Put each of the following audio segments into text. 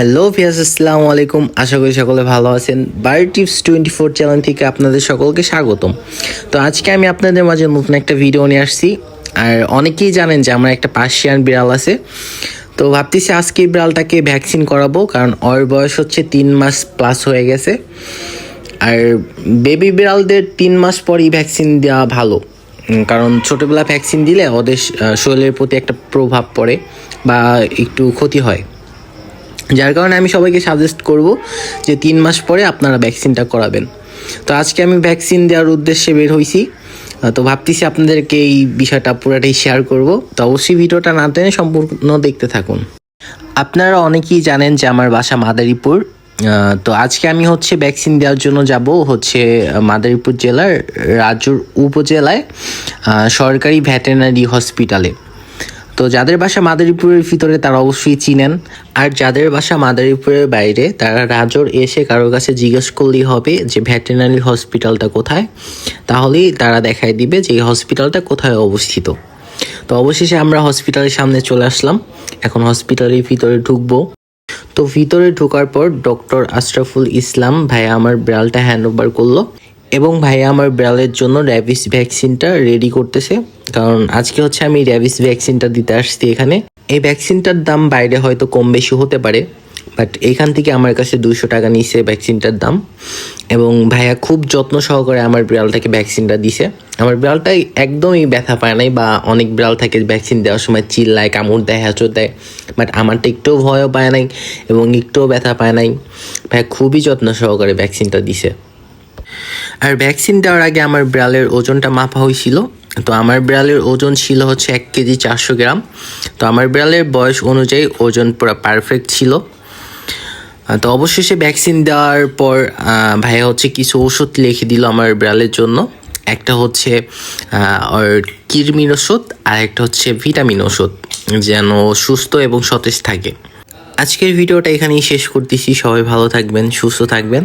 Hello ভিয়াস আসসালামু আলাইকুম। আশা করি সকলে ভালো আছেন। Bio tips twenty four channel থেকে আপনাদের সকলকে স্বাগতম। তো আজকে আমি আপনাদের মাঝে নতুন একটা ভিডিও নিয়ে আসছি। আর অনেকেই জানেন যে আমার একটা পার্সিয়ান বিড়াল আছে। তো ভাবতেছি আজকে বিড়ালটাকে ভ্যাকসিন করাবো, কারণ ওর বয়স হচ্ছে তিন মাস প্লাস হয়ে গেছে। আর বেবি বিড়ালদের তিন মাস পরই ভ্যাকসিন দেওয়া ভালো। কারণ ছোটোবেলা ভ্যাকসিন দিলে ওদের শরীরের প্রতি একটা প্রভাব পড়ে বা একটু ক্ষতি হয়। যার কারণে আমি সবাইকে সাজেস্ট করব যে তিন মাস পরে আপনারা ভ্যাকসিনটা করাবেন। তো আজকে আমি ভ্যাকসিন দেওয়ার উদ্দেশ্যে বের হয়েছি তো ভাবতেছি আপনাদেরকে এই বিষয়টা পুরোটাই শেয়ার করব। তো অবশ্যই ভিডিওটা না টেনে সম্পূর্ণ দেখতে থাকুন। আপনারা অনেকেই জানেন যে আমার বাসা মাদারীপুর। তো আজকে আমি হচ্ছে ভ্যাকসিন দেওয়ার জন্য যাব হচ্ছে মাদারীপুর জেলার রাজুর উপজেলায় সরকারি ভেটেরিনারি হসপিটালে তো যাদের বাসা মাদারীপুরের ভিতরে তারা অবশ্যই চিনেন। আর যাদের বাসা মাদারীপুরের বাইরে, তারা রাজর এসে কারোর কাছে জিজ্ঞেস করলেই হবে যে ভেটেরিনারি হসপিটালটা কোথায়? তাহলেই তারা দেখায় দিবে যে এই হসপিটালটা কোথায় অবস্থিত। তো অবশেষে আমরা হসপিটালের সামনে চলে আসলাম। এখন হসপিটালের ভিতরে ঢুকবো। তো ভিতরে ঢোকার পর ডক্টর আশরাফুল ইসলাম ভাইয়া আমার বিড়ালটা হ্যান্ড ওভার করল। এবং ভাইয়া আমার বিড়ালের জন্য র্যাবিস ভ্যাকসিনটা রেডি করতেছে। কারণ আজকে হচ্ছে আমি র্যাবিস ভ্যাকসিনটা দিতে আসছি এখানে। এই ভ্যাকসিনটার দাম বাইরে হয়তো কম বেশি হতে পারে বাট এইখান থেকে আমার কাছে দুশো টাকা নিছে ভ্যাকসিনটার দাম। এবং ভাইয়া খুব যত্ন সহকারে আমার বিড়ালটাকে ভ্যাকসিনটা দিছে। আমার বিড়ালটাই একদমই ব্যথা পায় নাই বা অনেক বিড়াল থাকে ভ্যাকসিন দেওয়ার সময় চিল্লায়, কামড় দেয়, হ্যাঁচড় দেয় বাট আমারটা একটুও ভয়ও পায় নাই এবং একটুও ব্যথা পায় নাই। ভাইয়া খুবই যত্ন সহকারে ভ্যাকসিনটা দিছে। আর ভ্যাকসিন দেওয়ার আগে আমার বিড়ালের ওজনটা মাপা হয়েছিল। তো আমার বিড়ালের ওজন ছিল হচ্ছে এক কেজি চারশো গ্রাম। তো আমার বিড়ালের বয়স অনুযায়ী ওজন পুরো পারফেক্ট ছিল। তো অবশেষে ভ্যাকসিন দেওয়ার পর ভাইয়া হচ্ছে কিছু ওষুধ লিখে দিল আমার বিড়ালের জন্য। একটা হচ্ছে ওর কৃমির ওষুধ, আর একটা হচ্ছে ভিটামিন ওষুধ, যেন সুস্থ এবং সতেজ থাকে। আজকের ভিডিওটা এখানেই শেষ করতেছি। সবাই ভালো থাকবেন, সুস্থ থাকবেন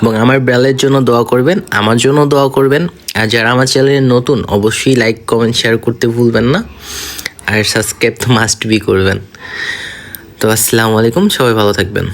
এবং আমার ব্যালের জন্য দোয়া করবেন, আমার জন্য দোয়া করবেন। আর যারা আমার চ্যানেলে নতুন, অবশ্যই লাইক কমেন্ট শেয়ার করতে ভুলবেন না। আর সাবস্ক্রাইব তো মাস্ট বি করবেন। তো আসসালামু আলাইকুম, সবাই ভালো থাকবেন।